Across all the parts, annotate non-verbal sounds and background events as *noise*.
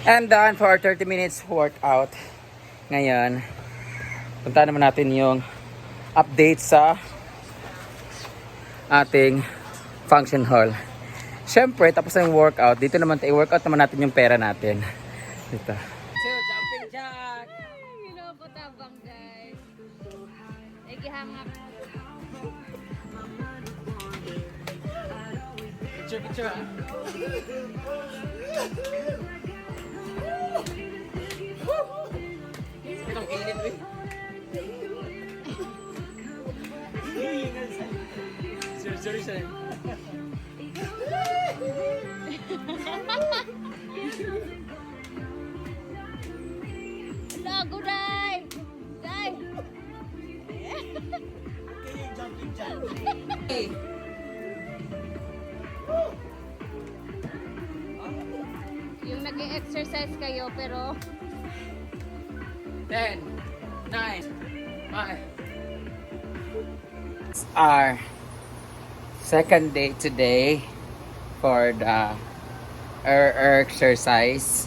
And done for our 30 minutes workout. Ngayon, punta naman natin yung update sa ating function hall. Siyempre, tapos na yung workout. Dito naman, i-workout naman natin yung pera natin. Dito. So, jumping jack! Ginapatabang guys. Ay, gihangap. Picture, picture ha. Sorry. Lago, Day! Day! Yung nag-exercise kayo pero 10, 9, 5. It's our second day today for the air, air exercise.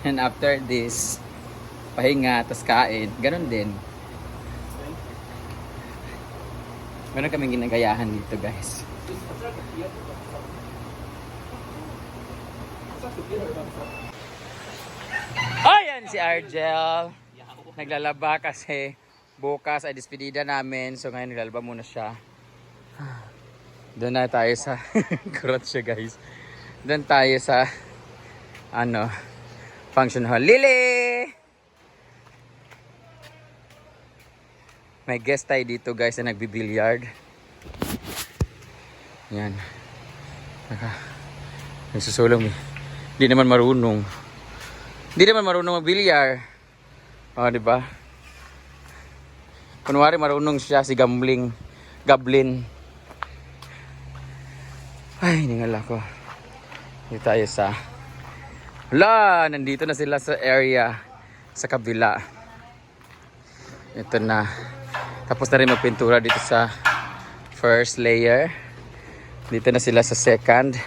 And after this, pahinga, tas kain. Ganon din. Meron kaming ginagayahan dito guys. Ayan si Argel. Naglalaba kasi bukas ay despedida namin. So ngayon naglalaba muna siya. Doon na tayo sa *laughs* siya guys. Doon tayo sa ano function hall. Lily! May guest tayo dito guys na nagbibilyard. Yan. Naka, nagsusulong eh. Hindi naman marunong. Hindi naman marunong magbilyar. Oh, di ba? Kunwari marunong siya si Gambling. Gablin. Ay, ningal ako. Dito tayo sa... Wala! Nandito na sila sa area sa kabila. Ito na. Tapos na rin magpintura dito sa first layer. Dito na sila sa second.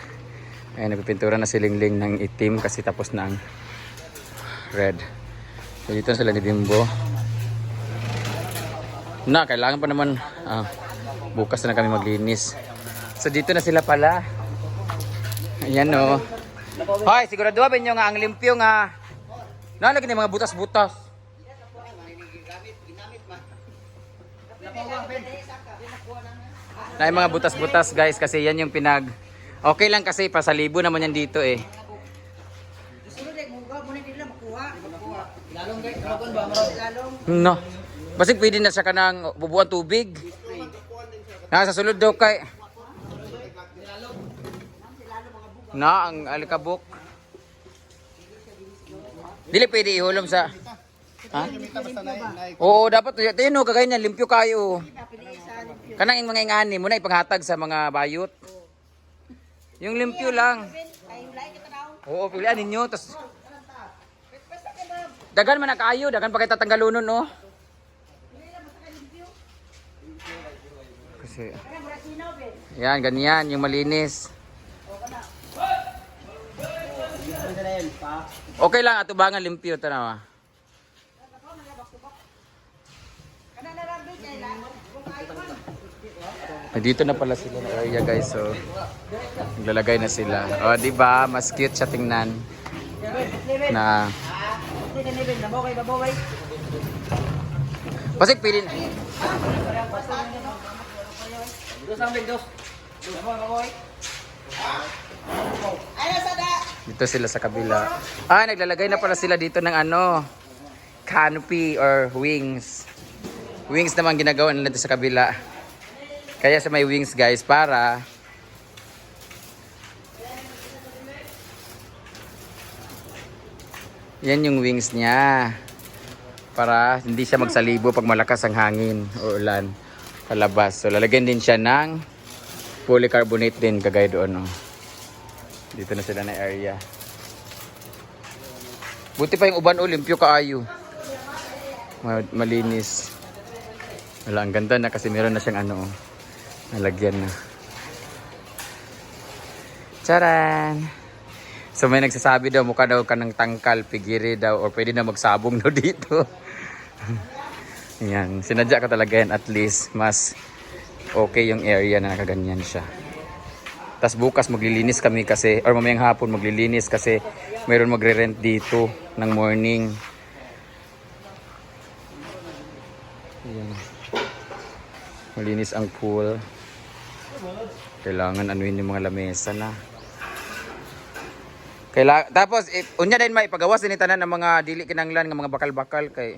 Ayan, nagpipintura na si Lingling ng itim kasi tapos na ang red. So, dito na sila ni Bimbo. Na, kailangan pa naman ah, bukas na kami maglinis. So dito na sila pala. Ayan o. Hoy, sigurado nyo nga ang limpyo nga. Nalagyan ng mga butas-butas. Na mga butas-butas guys kasi yan yung pinag Okay lang kasi pasalibo naman yan dito eh. No. Basig pwede na siya kanang bubuan tubig. Nasa sulod daw kay Na ang alikabok. Dili pwede ihulom sa Ha? Oo, dapat tayo no kagaya niya limpyo kayo. Kanang mga ingani mo na sa mga bayot. Yung limpyo lang. Oo, pilihan ninyo tas Dagan man na kayo, dagan pa kay tatanggalunon no. Kasi Yan, ganyan, yung malinis. Okay lang, atubangan limpyo, tanawa. Dito na pala sila na area guys, so naglalagay na sila. O, di ba? Mas cute siya tingnan. Na Pasig pilin. Dito sila sa kabila. Ah, naglalagay na pala sila dito ng ano, canopy or wings. Wings naman ginagawa nila dito sa kabila. Kaya sa may wings guys para Yan yung wings niya. Para hindi siya magsalibo pag malakas ang hangin o ulan palabas. So lalagyan din siya ng polycarbonate din kagaya doon. Oh. Dito na sila na area. Buti pa yung uban olimpyo kaayo. Ma- Malinis. Wala, ang ganda na kasi meron na siyang ano, oh, nalagyan na. Charan! So may nagsasabi daw mukha daw ka ng tangkal, pigiri daw or pwede na magsabong daw *laughs* dito. yan, sinadya ka talaga yan at least mas okay yung area na nakaganyan siya. Tapos bukas maglilinis kami kasi, or mamayang hapon maglilinis kasi mayroon magre-rent dito ng morning. Ayan. Malinis ang pool. Kailangan anuin yung mga lamesa na. Kaila tapos eh, unya din may pagawas din tanan ng mga dili kinanglan nga mga bakal-bakal kay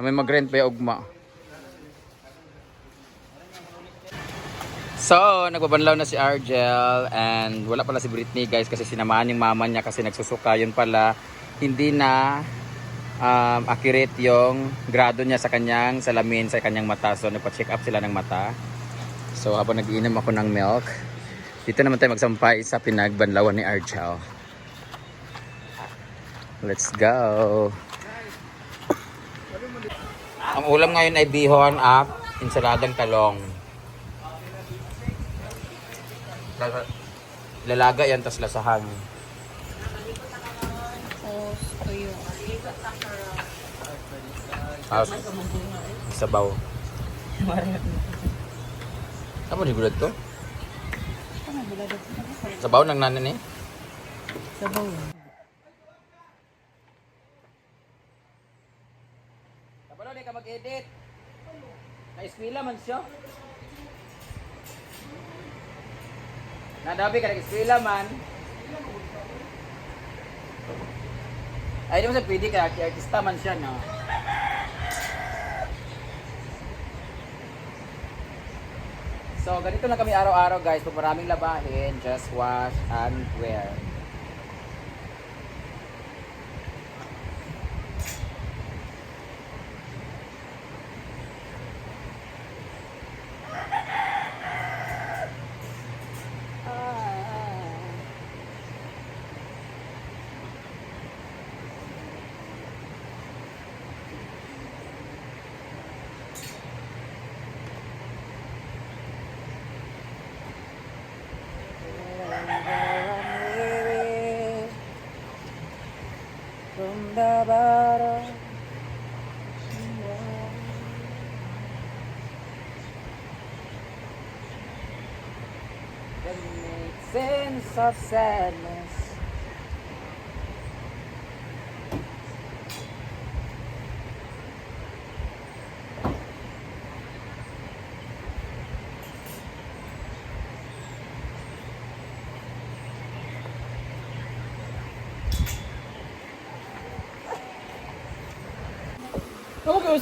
may mag-rent pa ugma. So, nagbabanlaw na si Argel and wala pala si Britney guys kasi sinamahan yung mama niya kasi nagsusuka. Yun pala, hindi na um, accurate yung grado niya sa kanyang salamin sa kanyang mata. So, nagpa-check up sila ng mata. So, habang nag-iinom ako ng milk, dito naman tayo magsampay sa pinagbanlawan ni Argel. Let's go! Ang ulam ngayon ay bihon at insaladang talong. Lalaga yan, tas lasahan. Oh, tuyo. Tapos, sabaw. Saan mo nibulad to? Sabaw ng nanan eh. Sabaw. Kabalo, di ka mag-edit. Na-eskwila man siya. Nadabi ka nag-eskwila man. Ay, di mo sa pwede ka, artista man siya, no? So, ganito lang kami araw-araw guys. Pag maraming labahin, just wash and wear. From the bottom. That makes sense of sadness.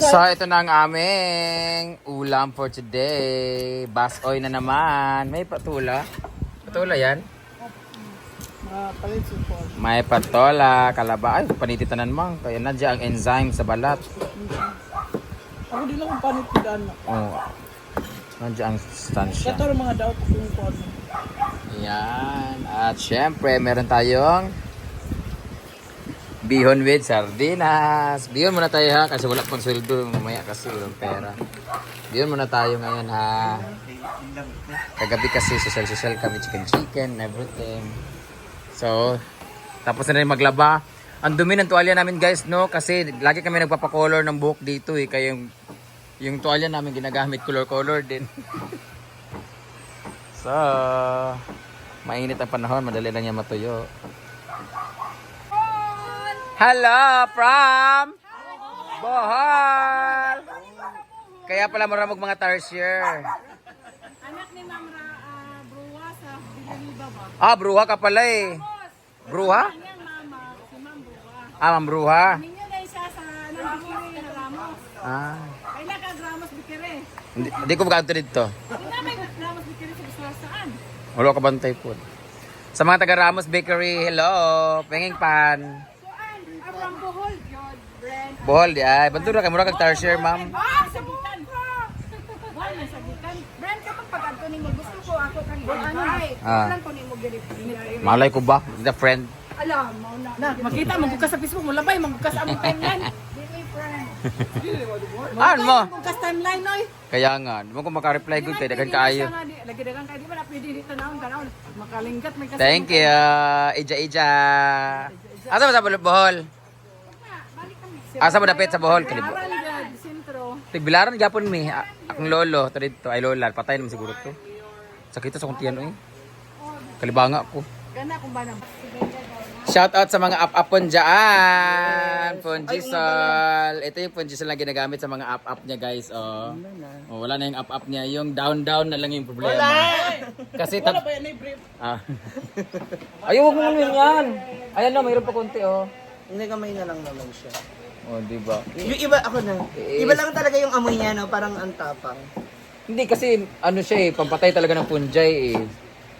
So, ito na ang aming ulam for today. Basoy na naman. May patula. Patula yan? May patola, kalaba. Ay, panititanan mang. Kaya nadya ang enzyme sa balat. Ako din akong panit ko daan na. Oh. Nadya ang stansya. Kato rin mga daot kung Paul. Yan. At syempre, meron tayong bihon with sardinas. Bihon muna tayo ha, kasi wala pang sweldo. Mamaya kasi walang pera. Bihon muna tayo ngayon ha. Kagabi kasi social-social kami, chicken-chicken, everything. So, tapos na rin maglaba. Ang dumi ng tuwalya namin guys, no? Kasi lagi kami nagpapakolor ng buhok dito eh. Kaya yung, yung tuwalya namin ginagamit color-color din. *laughs* so, mainit ang panahon, madali lang yan matuyo. Hello from Bohol! Kaya pala maramag mga tarsier. Anak ni Ma'am Ra, ah, Bruwa sa Bilaliba ba? Ah, bruha ka pala eh. Bruha? Yan mama, si Ma'am Bruwa. Ah, ma'am bruha. Ninyo na siya sa Nandikiri na Ramos. Ah. Kailan ka Ramos Bikiri? Hindi, hindi ko magkanto dito. Hindi na may Ramos Bikiri sa Biswar saan? Wala ka bantay po. Sa mga taga Ramos Bakery, hello. Penging pan. Saan? Ah, from Bohol, Yod, Brent. Bohol di ay. Bandura kay mura kag tarsier, ma'am. Ah, sagitan. Wala, sagitan. Brent, kapag pag mo gusto ko ako kang invite. Ah. Walang ko ni mo giri Malay ko ba? The friend. Alam, mo na. Na, makita, magbukas sa Facebook mo, labay, magbukas ang timeline. Ano mo? Magbukas timeline, oy. Kaya nga, di mo ko makareply good kay dagan kaayo. Lagi dagan kayo, di ba na pwede dito na kanawon. Makalinggat may kasi. Thank you. Ija Ija. Asa ba sa Bohol? Asa mo dapit sa Bohol? Kalibo. Sentro. Tigbilaran gyapon mi. A- Akong lolo, to dito ay lola, patay naman siguro to. Sakit sa kuntian oy. Kalibanga ko. Gana kung ba. Shout out sa mga up-upon dyan. Ponjisol. Ito yung Ponjisol na ginagamit sa mga up-up niya guys. Oh. oh wala na yung up-up niya. Yung down-down na lang yung problema. Kasi tab... Ah. *laughs* Ayaw, huwag mo yan. Ayan na, mayroon pa konti oh. Hindi kamay na lang naman siya. Oh, di ba? Yung iba, ako na. Iba lang talaga yung amoy niya, no? Parang ang tapang. Hindi kasi ano siya eh, pampatay talaga ng punjay eh.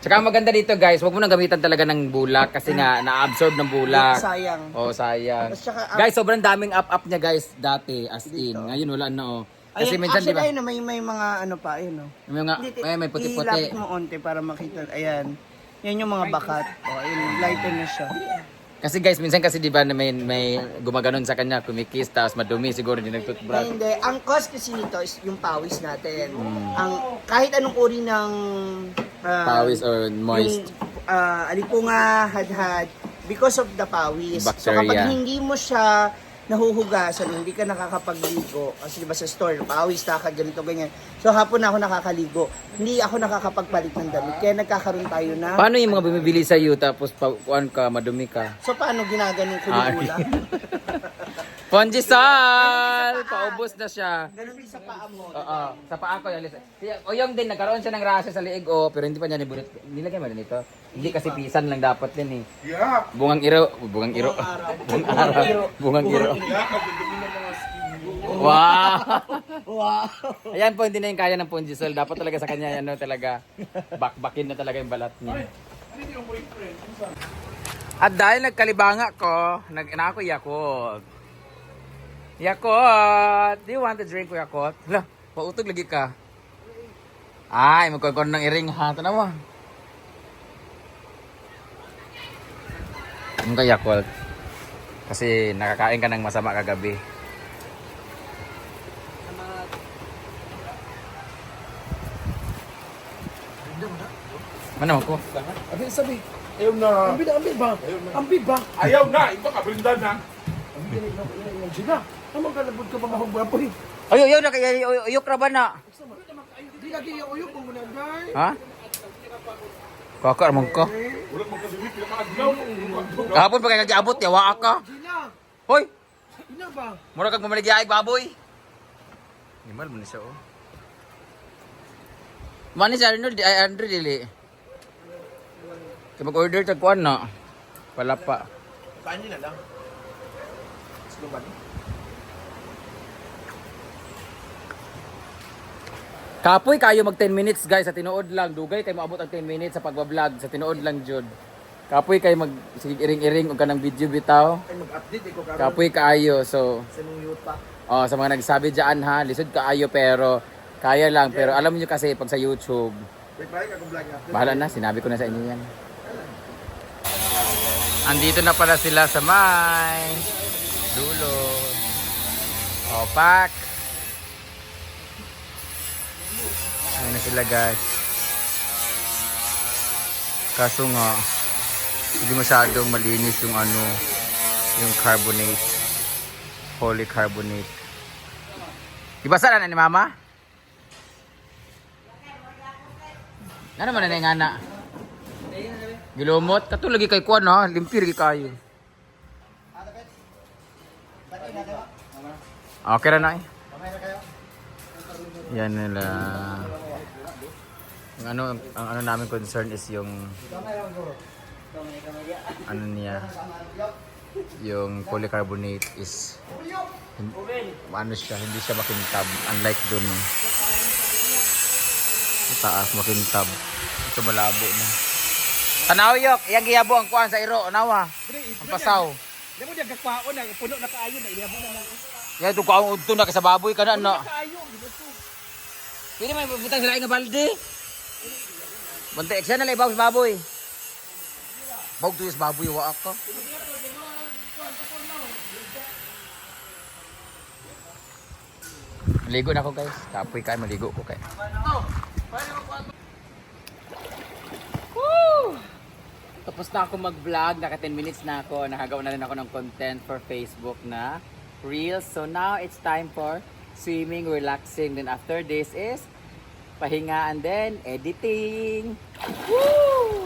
Tsaka ang maganda dito guys, huwag mo nang gamitan talaga ng bulak kasi nga na-absorb ng bulak. Sayang. Oh, sayang. At saka, ah, Guys, sobrang daming up-up niya guys dati as in. Ngayon wala na oh. Kasi Ayun, minsan di actually, ba? ayun, na, may, may mga ano pa, ayun, no? May mga Hindi, may, may puti-puti. Ilapit mo onte para makita. Ayan. Yan yung mga bakat. O, ayun, lighten na siya. Kasi guys, minsan kasi di ba na may may gumaganon sa kanya, kumikis tapos madumi siguro hindi Ay, nagtoothbrush. hindi. Ang cause kasi nito is yung pawis natin. Hmm. Ang kahit anong uri ng ah, Pawis or moist. Yung ah, alipunga, hadhad, because of the pawis. So Bacteria. kapag hindi mo siya nahuhugasan, hindi ka nakakapagligo. Kasi diba sa store, pawis, takad, ganito, ganyan. So hapon na ako nakakaligo. Hindi ako nakakapagpalit ng damit. Kaya nagkakaroon tayo na... Paano yung mga bumibili sa iyo tapos pa, kuan ka, madumi ka? So paano ginaganon ko Ah, yung *laughs* *laughs* mula? Ponjisal! Paubos na siya. Ganun sa paa mo. Oo, sa paa ko yung O yung din, nagkaroon siya ng rasa sa liig, oh, pero hindi pa niya nibunot. Nilagay mo rin ito. Hindi kasi pisan lang dapat din eh. Bungang iro. Bungang iro. Bungang araw. *laughs* Bungang iro. Wow! *laughs* Wow! Ayan po, hindi na yung kaya ng Ponjisol. Dapat talaga sa kanya, ano talaga, bakbakin na talaga yung balat niya. At dahil nagkalibanga ko, nag na ako Yakult! Do you want to drink Yakult? Hala, pautog lagi ka. Ay, magkakon ng iring ha. Tanawa. Ang ka Yakult. Kasi nakakain ka ng masama kagabi. Ano ko? Abi sabi. Ayaw na. Ambi na, ambi ba? Ambi ba? Ayaw na, ito ka, brindan na. Ambi na, ambi na. Amang kalabod ka ba mahugwapoy? Ayo, ayo na kaya uyok ra ba na? Di lagi yung uyok mo muna, guys. Ha? Kaka ramon ko. Ulat mo kasi wiki, nakaadlaw. Kahapon pa kay kagiabot ya wa ka. Hoy, ina ba? mura kag mamaligyaig baboy. Himal mo ni siya oh. Mani si Arnold, ay Andre dili. Kaya mag-order tag kuan na. Palapa. Kain nila lang. Sige Kapoy kayo mag 10 minutes guys sa tinuod lang. Dugay kay maabot ang 10 minutes sa pagba-vlog sa tinuod lang jud. Kapoy kay mag sige iring-iring og kanang video bitaw. Ay, mag-update ko karon Kapoy kaayo so sa youth pa. oh sa mga nagsabi diyan ha, lisod kaayo pero kaya lang pero alam niyo kasi pag sa YouTube, bahala na sinabi ko na sa inyo yan. Andito na pala sila sa may dulo. Opak. Ayun na sila guys. Kaso nga, hindi masyadong malinis yung ano, yung carbonate. Polycarbonate. Ibasa na ni mama? Ano man na nga na? Gilumot, kato lagi kay kuan ha, limpir lagi kayo. Okay na na eh. Yan nila. Ang ano, ang ano namin concern is yung ano niya yung polycarbonate is ano siya, hindi siya makintab unlike dun no. Taas makintab. Ito malabo na. Tanaw yok, iyang giyabo ang kuan sa iro, nawa. Ang pasaw. Di mo diyan kakwaon na puno na kaayo na ilabo na lang. Ya ito kuan udto na kay sa baboy kana na. Kaayo, to? Pwede may butang sila nga balde. Bante eksena na ibaw sa baboy. Bawag tuyos baboy wa ako. Maligo na ako guys. Kapoy kayo, maligo ko kay. Woo! Tapos na ako mag-vlog, naka 10 minutes na ako. Nakagawa na rin ako ng content for Facebook na Reels. So now it's time for swimming, relaxing. Then after this is pahinga and then editing. Woo!